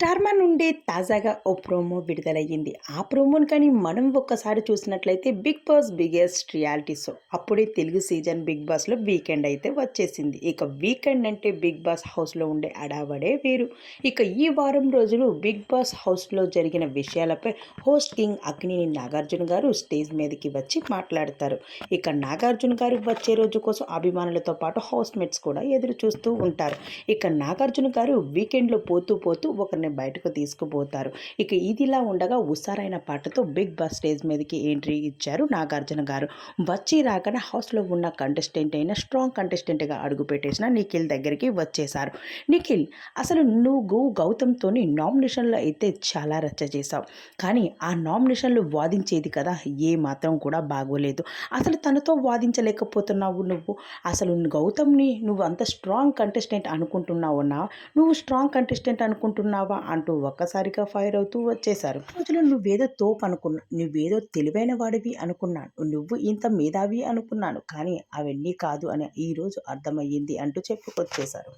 స్టార్మా నుండి తాజాగా ఓ ప్రోమో విడుదలయ్యింది. ఆ ప్రోమోని కానీ మనం ఒక్కసారి చూసినట్లయితే Bigg Boss biggest reality show. అప్పుడే తెలుగు సీజన్ బిగ్ బాస్లో వీకెండ్ అయితే వచ్చేసింది. ఇక వీకెండ్ అంటే బిగ్ బాస్ హౌస్లో ఉండే అడావడే వేరు. ఇక ఈ వారం రోజులు బిగ్ బాస్ హౌస్లో జరిగిన విషయాలపై హోస్ట్ కింగ్ అగ్నిని నాగార్జున గారు స్టేజ్ మీదకి వచ్చి మాట్లాడతారు. ఇక నాగార్జున గారు వచ్చే రోజు కోసం అభిమానులతో పాటు హౌస్మేట్స్ కూడా ఎదురు చూస్తూ ఉంటారు. ఇక నాగార్జున గారు వీకెండ్లో పోతూ పోతూ ఒక ఒకరిని బయటకు తీసుకుపోతారు. ఇక ఇదిలా ఉండగా ఉసారైన పాటతో బిగ్ బాస్ స్టేజ్ మీదకి ఎంట్రీ ఇచ్చారు నాగార్జున గారు. వచ్చి రాగానే హౌస్లో ఉన్న కంటెస్టెంట్ అయిన స్ట్రాంగ్ కంటెస్టెంట్గా అడుగుపెట్టేసిన నిఖిల్ దగ్గరికి వచ్చేశారు. నిఖిల్ అసలు నువ్వు గౌతమ్తో నామినేషన్లో అయితే చాలా రచ్చ చేశావు. కానీ ఆ నామినేషన్లు వాదించేది కదా ఏ మాత్రం కూడా బాగోలేదు. అసలు తనతో వాదించలేకపోతున్నావు నువ్వు? అసలు గౌతమ్ని నువ్వు అంత స్ట్రాంగ్ కంటెస్టెంట్ అనుకుంటున్నావున్నా నువ్వు స్ట్రాంగ్ కంటెస్టెంట్ అనుకుంటున్నావా? అంటూ ఒక్కసారిగా ఫైర్ అవుతూ వచ్చేశారు. రోజులు నువ్వేదో తోపు అనుకున్నా నువ్వేదో తెలివైన వాడివి అనుకున్నాను నువ్వు ఇంత మేధావి అనుకున్నాను కానీ అవన్నీ కాదు అని ఈరోజు అర్థమయ్యింది అంటూ చెప్పుకొచ్చేశారు.